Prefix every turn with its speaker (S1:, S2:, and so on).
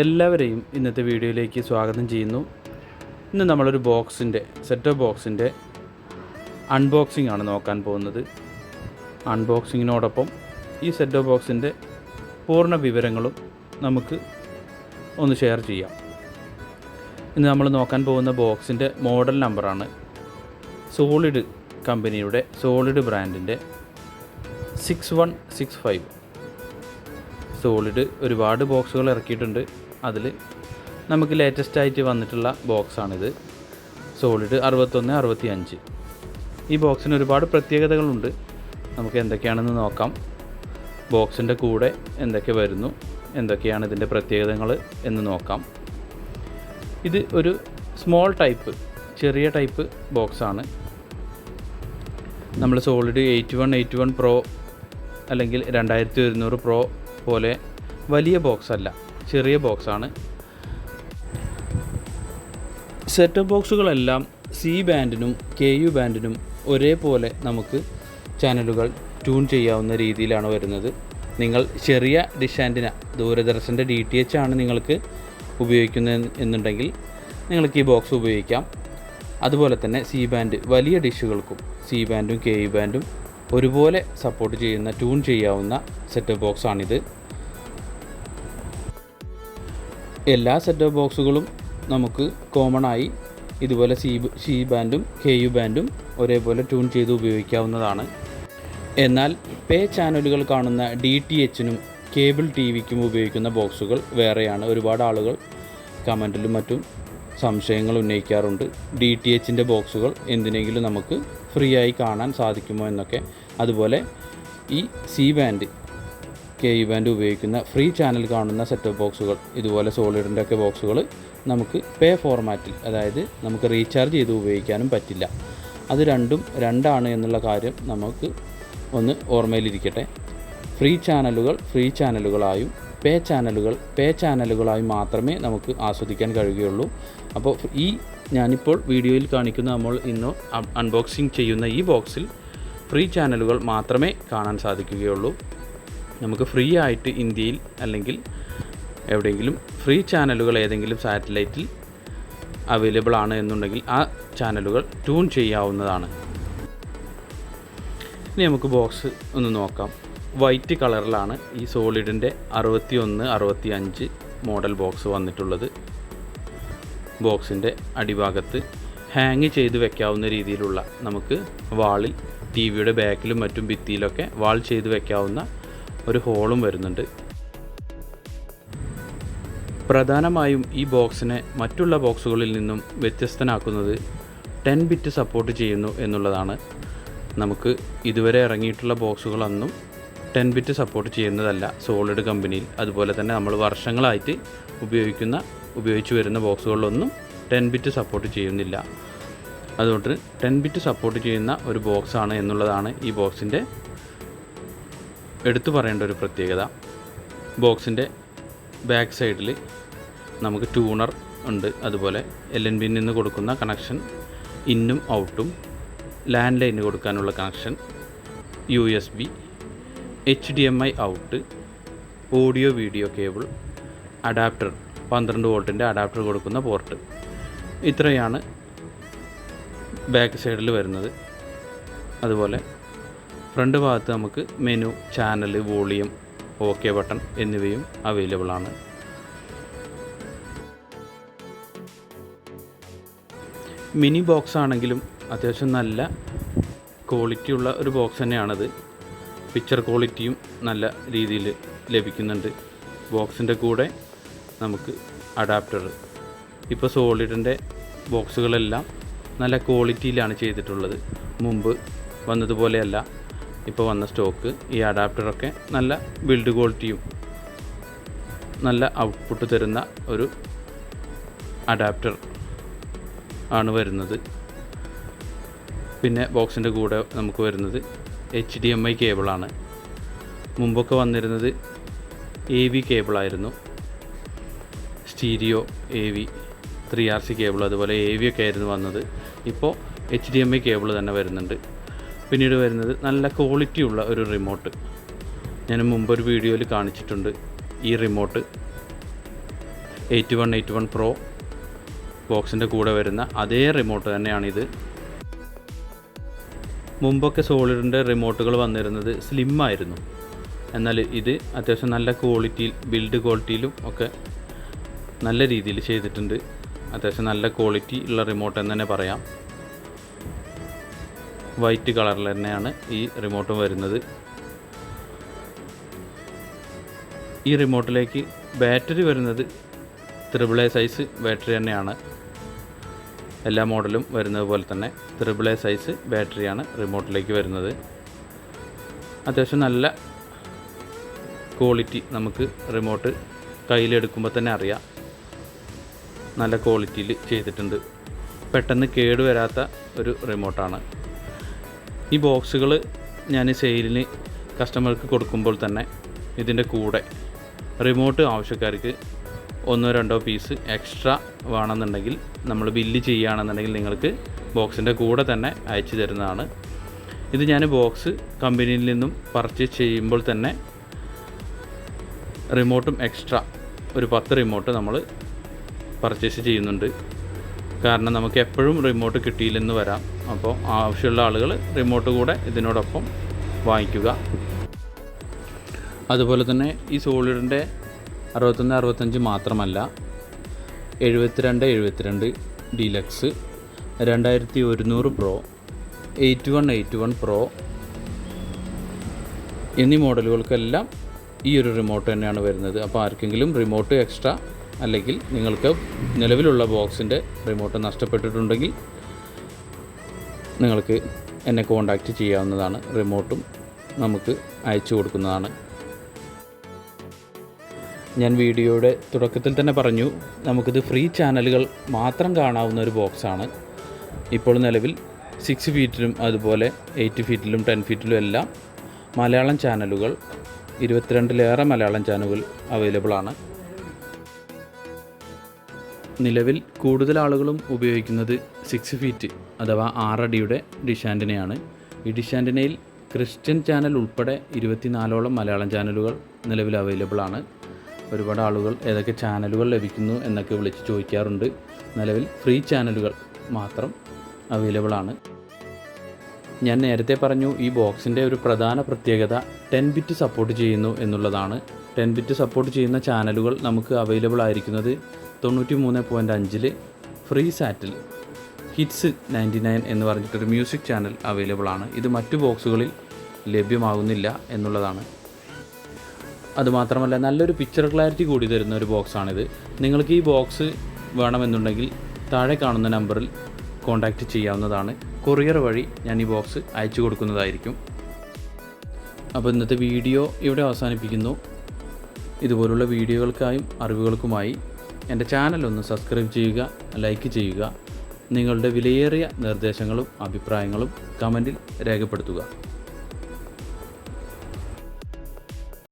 S1: എല്ലാവരെയും ഇന്നത്തെ വീഡിയോയിലേക്ക് സ്വാഗതം ചെയ്യുന്നു. ഇന്ന് നമ്മളൊരു ബോക്സിന്റെ സെറ്റ് ഓഫ് ബോക്സിന്റെ അൺബോക്സിംഗ് ആണ് നോക്കാൻ പോകുന്നത്. അൺബോക്സിങ്ങിനോടൊപ്പം ഈ സെറ്റ് ഓഫ് ബോക്സിന്റെ പൂർണ വിവരങ്ങളും നമുക്ക് ഒന്ന് ഷെയർ ചെയ്യാം. ഇന്ന് നമ്മൾ നോക്കാൻ പോകുന്ന ബോക്സിന്റെ മോഡൽ നമ്പറാണ് സോളിഡ് കമ്പനിയുടെ സോളിഡ് ബ്രാൻഡിന്റെ six one six five solid ഒരുപാട് ബോക്സുകൾ ഇറക്കിയിട്ടുണ്ട്. അതിൽ നമുക്ക് ലേറ്റസ്റ്റ് ആയിട്ട് വന്നിട്ടുള്ള ബോക്സാണിത് സോളിഡ് അറുപത്തൊന്ന് അറുപത്തി അഞ്ച് ഈ ബോക്സിന് ഒരുപാട് പ്രത്യേകതകളുണ്ട്. നമുക്ക് എന്തൊക്കെയാണെന്ന് നോക്കാം. ബോക്സിന്റെ കൂടെ എന്തൊക്കെ വരുന്നു എന്തൊക്കെയാണ് ഇതിന്റെ പ്രത്യേകതകൾ എന്ന് നോക്കാം. ഇത് ഒരു സ്മോൾ ടൈപ്പ് ചെറിയ ടൈപ്പ് ബോക്സാണ് നമ്മൾ solid eight one eight one pro അല്ലെങ്കിൽ രണ്ടായിരത്തി ഒരുന്നൂറ് പ്രോ പോലെ വലിയ ബോക്സ് അല്ല. ചെറിയ ബോക്സാണ്. സെറ്റപ്പ് ബോക്സുകളെല്ലാം സി ബാൻഡിനും കെ യു ബാൻഡിനും ഒരേപോലെ നമുക്ക് ചാനലുകൾ ട്യൂൺ ചെയ്യാവുന്ന രീതിയിലാണ് വരുന്നത്. നിങ്ങൾ ചെറിയ ഡിഷ് ആന്റിന ദൂരദർശന്റെ ഡി ടി എച്ച് ആണ് നിങ്ങൾക്ക് ഉപയോഗിക്കുന്നത് എന്നുണ്ടെങ്കിൽ നിങ്ങൾക്ക് ഈ ബോക്സ് ഉപയോഗിക്കാം. അതുപോലെ തന്നെ സി ബാൻഡ് വലിയ ഡിഷുകൾക്കും സി ബാൻഡും കെ യു ബാൻഡും ഒരുപോലെ സപ്പോർട്ട് ചെയ്യുന്ന ട്യൂൺ ചെയ്യാവുന്ന സെറ്റ് ബോക്സാണിത്. എല്ലാ സെറ്റ് ബോക്സുകളും നമുക്ക് കോമൺ ആയി ഇതുപോലെ സി സി ബാൻഡും കെ യു ബാൻഡും ഒരേപോലെ ട്യൂൺ ചെയ്ത് ഉപയോഗിക്കാവുന്നതാണ്. എന്നാൽ പേ ചാനലുകൾ കാണുന്ന ഡി ടി എച്ചിനും കേബിൾ ടി വിക്കും ഉപയോഗിക്കുന്ന ബോക്സുകൾ വേറെയാണ്. ഒരുപാട് ആളുകൾ കമന്റിലും മറ്റും സംശയങ്ങൾ ഉന്നയിക്കാറുണ്ട്. ഡി ടി എച്ചിന്റെ ബോക്സുകൾ എന്തിനെങ്കിലും നമുക്ക് ഫ്രീ ആയി കാണാൻ സാധിക്കുമോ എന്നൊക്കെ. അതുപോലെ ഈ C band K E band ഉപയോഗിക്കുന്ന ഫ്രീ ചാനൽ കാണുന്ന സെറ്റപ്പ് ബോക്സുകൾ ഇതുപോലെ സോളിഡിന്റെ ഒക്കെ ബോക്സുകൾ നമുക്ക് പേ ഫോർമാറ്റിൽ അതായത് നമുക്ക് റീചാർജ് ചെയ്ത് ഉപയോഗിക്കാനും പറ്റില്ല. അത് രണ്ടും രണ്ടാണ് എന്നുള്ള കാര്യം നമുക്ക് ഒന്ന് ഓർമ്മയിലിരിക്കട്ടെ. ഫ്രീ ചാനലുകൾ ഫ്രീ ചാനലുകളായും പേ ചാനലുകൾ പേ ചാനലുകളായും മാത്രമേ നമുക്ക് ആസ്വദിക്കാൻ കഴിയുകയുള്ളൂ. അപ്പോൾ ഈ ഞാനിപ്പോൾ വീഡിയോയിൽ കാണിക്കുന്ന നമ്മൾ ഇന്ന് അൺബോക്സിങ് ചെയ്യുന്ന ഈ ബോക്സിൽ ഫ്രീ ചാനലുകൾ മാത്രമേ കാണാൻ സാധിക്കുകയുള്ളൂ. നമുക്ക് ഫ്രീ ആയിട്ട് ഇന്ത്യയിൽ അല്ലെങ്കിൽ എവിടെയെങ്കിലും ഫ്രീ ചാനലുകൾ ഏതെങ്കിലും സാറ്റലൈറ്റിൽ അവൈലബിൾ ആണ് എന്നുണ്ടെങ്കിൽ ആ ചാനലുകൾ ട്യൂൺ ചെയ്യാവുന്നതാണ്. ഇനി നമുക്ക് ബോക്സ് ഒന്ന് നോക്കാം. വൈറ്റ് കളറിലാണ് ഈ സോളിഡിന്റെ അറുപത്തി ഒന്ന് അറുപത്തി അഞ്ച് മോഡൽ ബോക്സ് വന്നിട്ടുള്ളത്. ബോക്സിന്റെ അടിഭാഗത്ത് ഹാങ് ചെയ്ത് വെക്കാവുന്ന രീതിയിലുള്ള നമുക്ക് വാളിൽ ടി വിയുടെ ബാക്കിലും മറ്റും ഭിത്തിയിലൊക്കെ വാൾ ചെയ്ത് വെക്കാവുന്ന ഒരു ഹോളും വരുന്നുണ്ട്. പ്രധാനമായും ഈ ബോക്സിനെ മറ്റുള്ള ബോക്സുകളിൽ നിന്നും വ്യത്യസ്തനാക്കുന്നത് ടെൻ ബിറ്റ് സപ്പോർട്ട് ചെയ്യുന്നു എന്നുള്ളതാണ്. നമുക്ക് ഇതുവരെ ഇറങ്ങിയിട്ടുള്ള ബോക്സുകളൊന്നും ടെൻ ബിറ്റ് സപ്പോർട്ട് ചെയ്യുന്നതല്ല സോളിഡ് കമ്പനിയിൽ. അതുപോലെ തന്നെ നമ്മൾ വർഷങ്ങളായിട്ട് ഉപയോഗിക്കുന്ന ഉപയോഗിച്ച് വരുന്ന ബോക്സുകളിലൊന്നും ടെൻ ബിറ്റ് സപ്പോർട്ട് ചെയ്യുന്നില്ല. അതുകൊണ്ട് ടെൻ ബിറ്റ് സപ്പോർട്ട് ചെയ്യുന്ന ഒരു ബോക്സാണ് എന്നുള്ളതാണ് ഈ ബോക്സിന്റെ എടുത്തു പറയേണ്ട ഒരു പ്രത്യേകത ബോക്സിന്റെ ബാക്ക് സൈഡിൽ നമുക്ക് ട്യൂണർ ഉണ്ട്. അതുപോലെ എൽ എൻ ബിയിൽ നിന്ന് കൊടുക്കുന്ന കണക്ഷൻ ഇന്നും ഔട്ടും. ലാൻഡ് ലൈന് കൊടുക്കാനുള്ള connection U S B H D M I out. Audio video cable adapter പന്ത്രണ്ട് വോൾട്ടിന്റെ അഡാപ്റ്റർ കൊടുക്കുന്ന പോർട്ട് ഇത്രയാണ് ബാക്ക് സൈഡിൽ വരുന്നത്. അതുപോലെ ഫ്രണ്ട് ഭാഗത്ത് നമുക്ക് menu channel volume okay button എന്നിവയും അവൈലബിൾ ആണ്. മിനി ബോക്സ് ആണെങ്കിലും അത്യാവശ്യം നല്ല ക്വാളിറ്റി ഉള്ള ഒരു ബോക്സ് തന്നെയാണത്. പിക്ചർ ക്വാളിറ്റിയും നല്ല രീതിയിൽ ലഭിക്കുന്നുണ്ട്. ബോക്സിന്റെ കൂടെ നമുക്ക് അഡാപ്റ്റർ ഇപ്പോൾ സോളിഡിന്റെ ബോക്സുകളെല്ലാം നല്ല ക്വാളിറ്റിയിലാണ് ചെയ്തിട്ടുള്ളത്. മുമ്പ് വന്നതുപോലെയല്ല. ഇപ്പോൾ വന്ന സ്റ്റോക്ക് ഈ അഡാപ്റ്ററൊക്കെ നല്ല ബിൽഡ് ക്വാളിറ്റിയും നല്ല ഔട്ട്പുട്ട് തരുന്ന ഒരു അഡാപ്റ്റർ ആണ് വരുന്നത്. പിന്നെ ബോക്സിന്റെ കൂടെ നമുക്ക് വരുന്നത് എച്ച് ഡി എം ഐ കേബിളാണ് മുമ്പൊക്കെ വന്നിരുന്നത് A V കേബിളായിരുന്നു stereo A V three R C cable അതുപോലെ എ വി ഒക്കെ ആയിരുന്നു വന്നത്. ഇപ്പോൾ H D M I cable തന്നെ വരുന്നുണ്ട്. പിന്നീട് വരുന്നത് നല്ല ക്വാളിറ്റി ഉള്ള ഒരു റിമോട്ട് ഞാൻ മുമ്പ് ഒരു വീഡിയോയിൽ കാണിച്ചിട്ടുണ്ട് ഈ remote eight one eight one pro ബോക്സിന്റെ കൂടെ വരുന്ന അതേ റിമോട്ട് തന്നെയാണിത്. മുമ്പൊക്കെ സോളിഡിന്റെ റിമോട്ടുകൾ വന്നിരുന്നത് സ്ലിം ആയിരുന്നു. എന്നാൽ ഇത് അത്യാവശ്യം നല്ല ക്വാളിറ്റിയിൽ ബിൽഡ് ക്വാളിറ്റിയിലും ഒക്കെ നല്ല രീതിയിൽ ചെയ്തിട്ടുണ്ട്. അത്യാവശ്യം നല്ല ക്വാളിറ്റി ഉള്ള റിമോട്ട് എന്ന് തന്നെ പറയാം. വൈറ്റ് കളറിൽ തന്നെയാണ് ഈ റിമോട്ടും വരുന്നത്. ഈ റിമോട്ടിലേക്ക് ബാറ്ററി വരുന്നത് ത്രിബിൾ എ സൈസ് ബാറ്ററി തന്നെയാണ്. എല്ലാ മോഡലും വരുന്നത് പോലെ തന്നെ ത്രിബിൾ എ സൈസ് ബാറ്ററിയാണ് റിമോട്ടിലേക്ക് വരുന്നത്. അത്യാവശ്യം നല്ല ക്വാളിറ്റി നമുക്ക് റിമോട്ട് കയ്യിലെടുക്കുമ്പോൾ തന്നെ അറിയാം. നല്ല ക്വാളിറ്റിയിൽ ചെയ്തിട്ടുണ്ട്. പെട്ടെന്ന് കേടുവരാത്ത ഒരു റിമോട്ടാണ്. ഈ ബോക്സുകൾ ഞാൻ സെയിലിന് കസ്റ്റമർക്ക് കൊടുക്കുമ്പോൾ തന്നെ ഇതിന്റെ കൂടെ റിമോട്ട് ആവശ്യക്കാർക്ക് ഒന്നോ രണ്ടോ പീസ് എക്സ്ട്രാ വേണമെന്നുണ്ടെങ്കിൽ നമ്മൾ ബില്ല് ചെയ്യുകയാണെന്നുണ്ടെങ്കിൽ നിങ്ങൾക്ക് ബോക്സിന്റെ കൂടെ തന്നെ അയച്ചു തരുന്നതാണ്. ഇത് ഞാൻ ബോക്സ് കമ്പനിയിൽ നിന്നും പർച്ചേസ് ചെയ്യുമ്പോൾ തന്നെ റിമോട്ടും എക്സ്ട്രാ ഒരു പത്ത് റിമോട്ട് നമ്മൾ പർച്ചേസ് ചെയ്യുന്നുണ്ട്. കാരണം നമുക്ക് എപ്പോഴും റിമോട്ട് കിട്ടിയില്ലെന്ന് വരാം. അപ്പോൾ ആവശ്യമുള്ള ആളുകൾ റിമോട്ട് കൂടെ ഇതിനോടൊപ്പം വാങ്ങിക്കുക. അതുപോലെ തന്നെ ഈ സോളിഡിന്റെ അറുപത്തൊന്ന് അറുപത്തഞ്ച് മാത്രമല്ല എഴുപത്തിരണ്ട് എഴുപത്തിരണ്ട് ഡീലക്സ് രണ്ടായിരത്തി ഒരുന്നൂറ് pro eight one eight one pro എന്നീ മോഡലുകൾക്കെല്ലാം ഈ ഒരു റിമോട്ട് തന്നെയാണ് വരുന്നത്. അപ്പോൾ ആർക്കെങ്കിലും റിമോട്ട് എക്സ്ട്രാ അല്ലെങ്കിൽ നിങ്ങൾക്ക് നിലവിലുള്ള ബോക്സിന്റെ റിമോട്ട് നഷ്ടപ്പെട്ടിട്ടുണ്ടെങ്കിൽ നിങ്ങൾക്ക് എന്നെ കോണ്ടാക്റ്റ് ചെയ്യാവുന്നതാണ്. റിമോട്ടും നമുക്ക് അയച്ചു കൊടുക്കുന്നതാണ്. ഞാൻ വീഡിയോയുടെ തുടക്കത്തിൽ തന്നെ പറഞ്ഞു നമുക്കിത് ഫ്രീ ചാനലുകൾ മാത്രം കാണാവുന്ന ഒരു ബോക്സാണ്. ഇപ്പോൾ നിലവിൽ സിക്സ് ഫീറ്റിലും അതുപോലെ എയ്റ്റ് ഫീറ്റിലും ടെൻ ഫീറ്റിലും എല്ലാം മലയാളം ചാനലുകൾ ഇരുപത്തിരണ്ടിലേറെ മലയാളം ചാനലുകൾ അവൈലബിൾ ആണ്. നിലവിൽ കൂടുതൽ ആളുകളും ഉപയോഗിക്കുന്നത് സിക്സ് ഫീറ്റ് അഥവാ ആറടിയുടെ ഡിഷാന്റിനെയാണ് ഈ ഡിഷാന്റിനയിൽ ക്രിസ്ത്യൻ ചാനൽ ഉൾപ്പെടെ ഇരുപത്തിനാലോളം മലയാളം ചാനലുകൾ നിലവിൽ അവൈലബിൾ ആണ്. ഒരുപാട് ആളുകൾ ഏതൊക്കെ ചാനലുകൾ ലഭിക്കുന്നു എന്നൊക്കെ വിളിച്ച് ചോദിക്കാറുണ്ട്. നിലവിൽ ഫ്രീ ചാനലുകൾ മാത്രം അവൈലബിൾ ആണ്. ഞാൻ നേരത്തെ പറഞ്ഞു ഈ ബോക്സിന്റെ ഒരു പ്രധാന പ്രത്യേകത ടെൻ ബിറ്റ് സപ്പോർട്ട് ചെയ്യുന്നു എന്നുള്ളതാണ്. ടെൻ ബിറ്റ് സപ്പോർട്ട് ചെയ്യുന്ന ചാനലുകൾ നമുക്ക് അവൈലബിൾ ആയിരിക്കുന്നത് തൊണ്ണൂറ്റി മൂന്ന് പോയിന്റ് അഞ്ചിൽ ഫ്രീ സാറ്റിൽ ഹിറ്റ്സ് നയന്റി നയൻ എന്ന് പറഞ്ഞിട്ടൊരു മ്യൂസിക് ചാനൽ അവൈലബിൾ ആണ് ഇത് മറ്റു ബോക്സുകളിൽ ലഭ്യമാകുന്നില്ല എന്നുള്ളതാണ്. അതുമാത്രമല്ല നല്ലൊരു പിക്ചർ ക്ലാരിറ്റി കൂടി തരുന്ന ഒരു ബോക്സാണിത്. നിങ്ങൾക്ക് ഈ ബോക്സ് വേണമെന്നുണ്ടെങ്കിൽ താഴെ കാണുന്ന നമ്പറിൽ കോൺടാക്റ്റ് ചെയ്യാവുന്നതാണ്. കൊറിയർ വഴി ഞാൻ ഈ ബോക്സ് അയച്ചു കൊടുക്കുന്നതായിരിക്കും. അപ്പോൾ ഇന്നത്തെ വീഡിയോ ഇവിടെ അവസാനിപ്പിക്കുന്നു. ഇതുപോലുള്ള വീഡിയോകൾക്കായും അറിവുകൾക്കുമായി എന്റെ ചാനൽ ഒന്ന് സബ്സ്ക്രൈബ് ചെയ്യുക ലൈക്ക് ചെയ്യുക. നിങ്ങളുടെ വിലയേറിയ നിർദ്ദേശങ്ങളും അഭിപ്രായങ്ങളും കമന്റിൽ രേഖപ്പെടുത്തുക.